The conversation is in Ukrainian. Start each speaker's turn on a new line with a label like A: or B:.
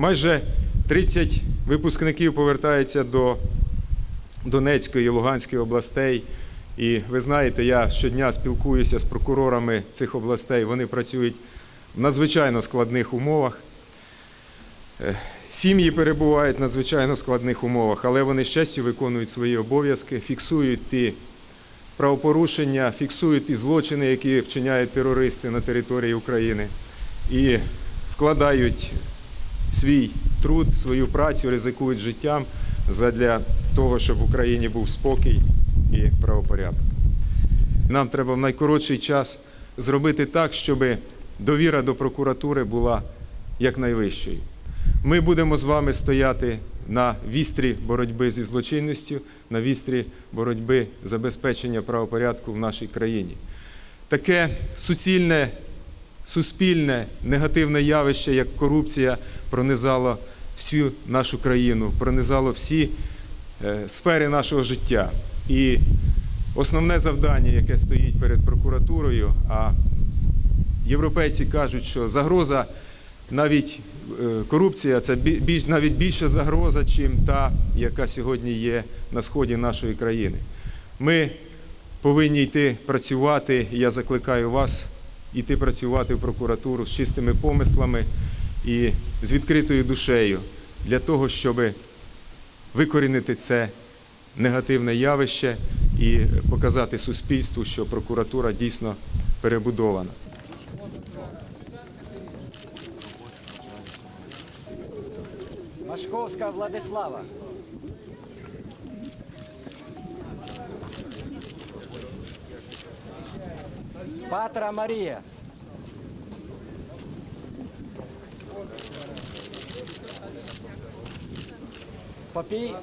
A: Майже 30 випускників повертаються до Донецької і Луганської областей. І ви знаєте, я щодня спілкуюся з прокурорами цих областей. Вони працюють в надзвичайно складних умовах. Е, Сім'ї перебувають в надзвичайно складних умовах, але вони з честю виконують свої обов'язки, фіксують ті правопорушення, фіксують ті злочини, які вчиняють терористи на території України, і вкладають свій труд, свою працю, ризикують життям задля того, щоб в Україні був спокій і правопорядок. Нам треба в найкоротший час зробити так, щоб довіра до прокуратури була якнайвищою. Ми будемо з вами стояти на вістрі боротьби зі злочинністю, на вістрі боротьби забезпечення правопорядку в нашій країні. Таке суцільне, суспільне, негативне явище, як корупція, пронизало всю нашу країну, пронизало всі е, сфери нашого життя. І основне завдання, яке стоїть перед прокуратурою, а європейці кажуть, що загроза навіть е, корупція це більш навіть більша загроза, чим та, яка сьогодні є на сході нашої країни. Ми повинні йти працювати. Я закликаю вас йти працювати в прокуратуру з чистими помислами і з відкритою душею для того, щоб викорінити це негативне явище і показати суспільству, що прокуратура дійсно перебудована.
B: Машковська Владислава. Патра Марія. Попій